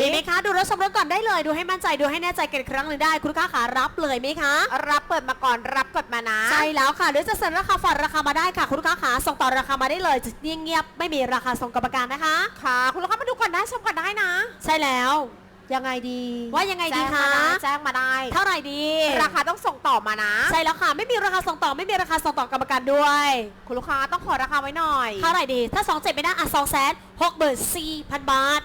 มีไหมคะดูรถสมรสก่อนได้เลย ดูให้มั่นใจดูให้แน่ใจกันอีกครั้งหนึ่งได้ คุณลูกค้าขารับเลยไหมคะ รับเปิดมาก่อนรับกดมานะใช่แล้วค่ะหรือจะเซ็นราคาฟอร์ดราคามาได้ค่ะ คุณลูกค้าขาส่งต่อราคามาได้เลยจะเงียบๆไม่มีราคาส่งกรรมการนะคะ ค่ะ คุณลูกค้ามาดูก่อนได้ชมก่อนได้นะ ใช่แล้วยังไงดี ว่ายังไงดีแจ้คะมาได้แจ้งมาได้ เท่าไหร่ดี ราคาต้องส่งต่อมานะ ใช่แล้วค่ะ ไม่มีราคาส่งต่อ ไม่มีราคาส่งต่อกรรมการด้วย คุณลูกค้าต้องขอราคาไว้หน่อย เท่าไหร่ดี ถ้า 2 7 ไม่ได้อะ2 6 4 0 0 0 บาท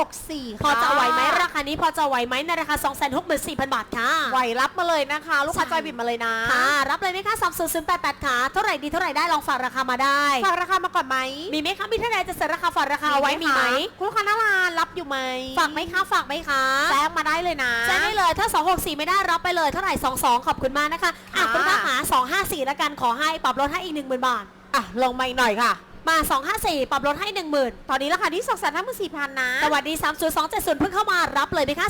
264พอจะไหวไหมราคานี้พอจะไหวไหมในราคา 2 6 4 0 0 0 บาทค่ะ ไหวรับมาเลยนะคะ ลูกค้าใช่จอยบิดมาเลยนะค่ะ รับเลยไหมคะ30088ค่ะเท่าไหร่ดีเท่าไหร่ได้ลองฝากราคามาได้ฝากราคามาก่อนไหมมีไหมคะมีท่านใดจะเซ็นราคาฝากราคาเอาไว้มีไหมคุณลูกค้าน่ารักรับอยู่ไหมฝากไหมคะฝากไหมคะแจ้งมาได้เลยนะแจ้งได้เลยถ้า 264 ไม่ได้รับไปเลยเท่าไหร่22 ขอบคุณมากนะคะอะค่ะคุณลูกค้าหา254แล้วกันขอให้ปรับลดให้อีก10,000 บาทอะลงมาอีกหน่อยค่ะ มา 254 ปรับลดให้ 10,000 ตอนนี้ราคาที่2 5 4 0 0 0 นะ สวัสดี 30270 เพิ่งเข้ามารับเลยไหมคะ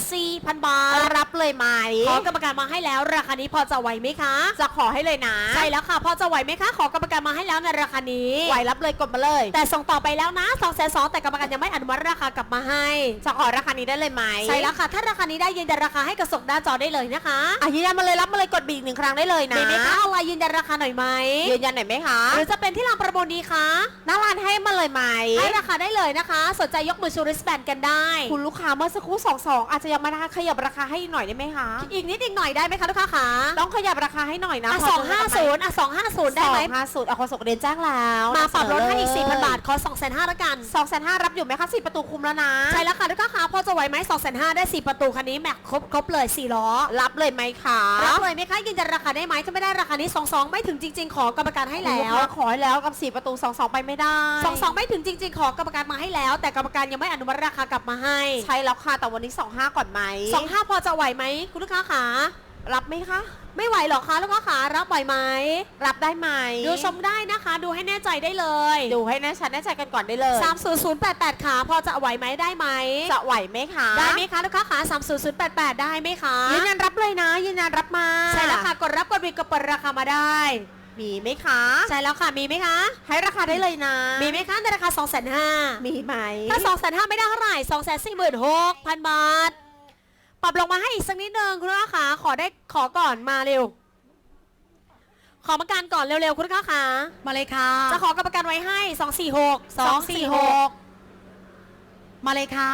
254,000 บาท รับเลยไหมขอกรรมการมาให้แล้ว ราคานี้พอจะไหวไหมคะ จะขอให้เลยนะใช่แล้วค่ะ พอจะไหวไหมคะ ขอกรรมการมาให้แล้วในราคานี้ ไหวรับเลยกดมาเลย แต่ส่งต่อไปแล้วนะ2 2 0 0แต่กรรมการยังไม่อนุมัติราคากลับมาให้ จะขอราคานี้ได้เลยไหมใช่แล้วค่ะ ถ้าราคานี้ได้ยืนยันราคาให้กระส่งหน้าจอได้เลยนะคะอะยืนยันมาเลยรับมาเลยกดบีอีกหนึ่งครั้งได้เลยนะมีไหมคะออนไลน์ยืนยันราคาหน่อยไหมยืนยันหน่อยไหมคะหรือจะเป็นที่รางประมูลดีคะหน้าร้านให้มาเลยไหมให้ราคาได้เลยนะคะ สนใจยกมือชูริสแบนกันได้ คุณลูกค้าเมื่อสักครู่สองสองอาจจะยังไม่ได้ขยับราคาให้อีกหน่อยได้ไหมคะอีกนิดอีกหน่อยได้ไหมคะลูกค้าขาต้องขยับราคาให้หน่อยนะอะพสจะองห้าศูนย์อะสองห้าศูนย์ได้ไหมสองห้าศูนย์เอาขอส่งเรียนแจ้งแล้วมาปรับลดให้อีกเสนสี่เลพันยบาท ขอสองแสนห้าละกันสองแสนห้ารับอยู่ไหมคะสี่ประตูคุมแล้วนะใช่แล้วค่ะลูกค้าขาพอจะไหวไหมสองแสนห้าได้สี่ประตูคันนี้แม็กครบครบเลยสี่ล้อรับเลยไหมคะรับเลยไหมคะยืนยันราคาได้ไหมถ้าไม่ได้ราคานี้สองสองไม่ถึงจริง ๆ ขอกรรมการให้คุณแล้ลูกวค้าขอให้แล้วกับสี่ประตูสองสองไปไม่ได้สองสองไม่ถึงจริง ๆ ขอกรรมการมาให้แล้ว แต่กรรมการยังไม่อนุมัติราคากลับมาให้ ใช่แล้วค่ะแต่วันนี้สองห้าก่อนไหมสองห้าพอจะไหวไหมคุณลูกค้าขารับไหมคะ ไม่ไหวหรอกคะลูกค้าขารับไหวไหมรับได้ไหมดูชมได้นะคะ ดูให้แน่ใจได้เลย ดูให้แน่ชัดแน่ใจกันก่อนได้เลย 30088ขาพอจะไหวไหมได้ไหมจะไหวไหมคะได้ไหมคะลูกค้าขา30088 ได้ไหมคะยืนยันรับเลยนะยืนยันรับมาใช่แล้วค่ะกดรับกดบิดกดเปิดราคามาได้ มีไหมคะ ใช่แล้วค่ะมีไหมคะ ให้ราคาได้เลยนะ มีไหมคะในราคา 2 5 0 0 0มีไหม ถ้า 2 5 0 0 0ไม่ได้เท่าไหร่ 2 4 6 0 0 0 บาท ปรับลงมาให้อีกสักนิดนึงคุณลูกค้าขาขอได้ขอก่อนมาเร็ว ขอประกันก่อนเร็วๆคุณลูกค้าขามาเลยค่ะ จะขอกรรมการไว้ให้ 246 246 มาเลยค่ะ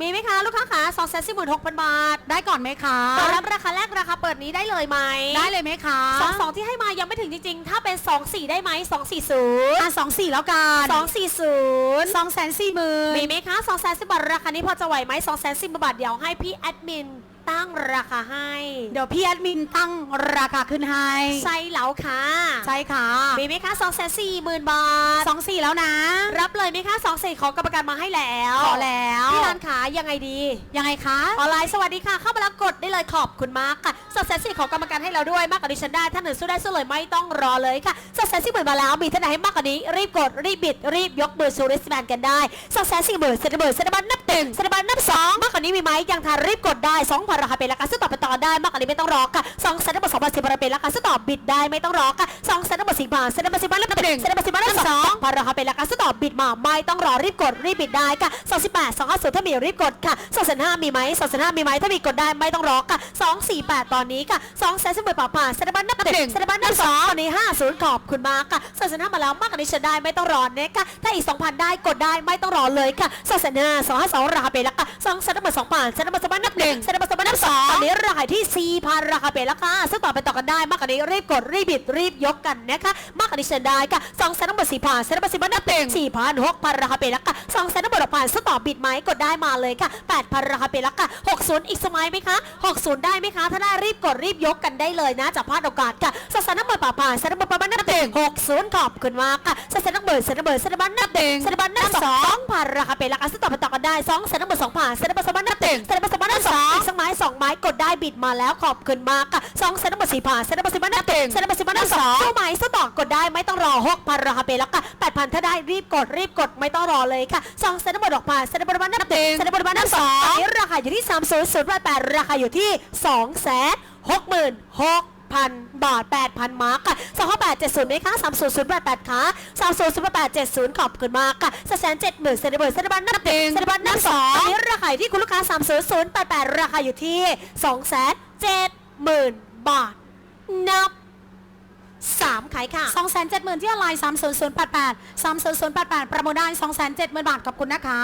มีไหมคะ ลูกค้าขา2 4 6 0 0 0บาท ได้ก่อนไหมคะตอนรับราคาแรกราคาเปิดนี้ได้เลยไหมได้เลยไหมคะสองสองที่ให้มายังไม่ถึงจริงๆ ถ้าเป็น2 4ได้ไหม2 4 0อะสองสี่แล้วกัน2 4 0สองแสนสี่หมื่นมีไหมคะ2 0 0 0บาทราคานี้พอจะไหวไหม2 0 0 0บาทเดี๋ยวให้พี่แอดมิน ตั้งราคาให้ เดี๋ยวพี่แอดมินตั้งราคาขึ้นให้ใช่แล้วค่ะใช่ค่ะมีไหมคะ2 4 0 0 0 0บาทสองสี่แล้วนะ รับเลยไหมคะ2 4ของกรรมการมาให้แล้วขอแล้วพี่ร้านขายังไงดี ยังไงคะออนไลน์สวัสดีค่ะ เข้ามาแล้วกดได้เลยขอบคุณมากค่ะสดแสนสี่ของกรรมการให้เราด้วยมากกว่าดิฉันได้ท่านหนึ่งสู้ได้สู้เลยไม่ต้องรอเลยค่ะสดแสนสี่หมื่นมาแล้วมีท่านไหนให้มากกว่านี้รีบกดรีบบิดรีบยกมือชูริสแมนกันได้สดแสนสี่หมื่นเซนต์เบิร์เซนต์บันนับหนึ่งเซนต์บันนับสองมากกว่านี้มีไหมยังทานรีบกดได้สองพันราคาเป็นราคาซื้อต่อไปต่อได้มากกว่านี้ไม่ต้องรอค่ะสองเซนต์เบิร์สองพันสิบราคาเป็นราคาซื้อต่อบิดได้ไม่ต้องรอค่ะสองเซนต์เบิร์สี่พันเซนต์เบิร์สี่พันนับหนึ่งเซนต์เบิร์สี่พันนับสองพันราคาเป็นราคาซื้อต่อบิดมาไม่ต้องรอรีบกดรีบบิดได้ค่ะสองสิบแปดสองห้าศูนย์ถ้ามีรีบกดค่ะสองแสนห้ามีไหมสองแสนห้ามีไหมถ้ามีกดได้ไม่ต้องรอค่ะสองสี่แปดตอนนี้ค่ะสองแสนสิบหมื่นป่าป่าเซนบันนับหนึ่งเซนบันนับสองตอนนี้ห้าศูนย์ขอบคุณมากค่ะสองแสนห้ามาแล้วมากกว่านี้ฉันได้ไม่ต้องรอเนี่ยค่ะถ้าอีกสองพันได้กดได้ไม่ต้องรอเลยค่ะสองแสนห้าสองห้าสองราคาเป็นราคาสองแสนนับสองพันเซนบันสบันนับหนึ่งเซนบันสบันนับสองตอนนี้ราคาที่สี่พันราคาเป็นราคาซึ่งต่อไปต่อกันได้มากกว่านี้รีบกดรีบบิดรีบยกกันนะคะมากกว่านี้ฉันได้ค่ะสองแสนนับสี่พันเซนบันสี่พันนับหนึ่งสี่พันหกพันราคาเป็นราคาสองแสนนับหกพันซึ่งต่อบิดไหมกดได้มาเลยค่ะแปดพันราคาเป็นราคาหกศูนย์อีกสมัยไหมคะหกศูนย์ได้ไหมคะ ถ้าได้รีบกดรีบยกกันได้เลยนะจะพลาดโอกาสค่ะสสนับเบิร์ป่าป่าสนับเบิร์ประมาณนับหนึ่งหกศูนย์ขอบคุณมากค่ะสสนับเบิร์สนับเบิร์สนับเบิร์นับหนึ่งสนับเบิร์นับสองพันราคาเป็นราคาซึ่งต่อไปต่อกันได้สองสนับเบิร์สองพันสนับเบิร์สองพันนับหนึ่งสนับเบิร์สองพันนับสองอีกสักไม้สองไม้กดได้บิดมาแล้วขอบคุณมากค่ะสองสนับเบิร์สี่พันสนับเบิร์สี่พันนับหนึ่งสนับเบิร์สี่พันนับสองเข้าไม้สต่อกดได้ไม่ต้องรอหกพันราคาเป็นราคาแปดพันถ้าได้รีบกดรีบกดไม่ต้องรอเลยค่ะสองสนับเบิร์ดอกพันสนับเบิร์นับหนึ่งสนับเบิร์นับสองตอนนี้ราคาอยู่ที่สามศูนย์ศูนย์แปดราคาอยู่ที่สองแสนหกหมื่นหก 8,000 บาท 8,000 มาร์กค่ะสองห้าแปดเจ็ดศูนย์ไหมคะสามศูนย์ศูนย์แปดแปดค่ะสามศูนย์ศูนย์แปดเจ็ดศูนย์ขอบคุณมากค่ะแสนเจ็ดหมื่นเซนติเมตร์เซนติบันนับหนึ่งเซนติบันนับสองอันนี้ราคาที่คุณลูกค้าสามศูนย์ศูนย์แปดแปดราคาอยู่ที่สองแสนเจ็ดหมื่นบาท นับ3ขายค่ะ 2 7 0 0 0 0ที่ออนศูนย์ศูนย์8 3 0 0 8 8 ประมูลได้ดหมื่นบาทขอบคุณนะคะ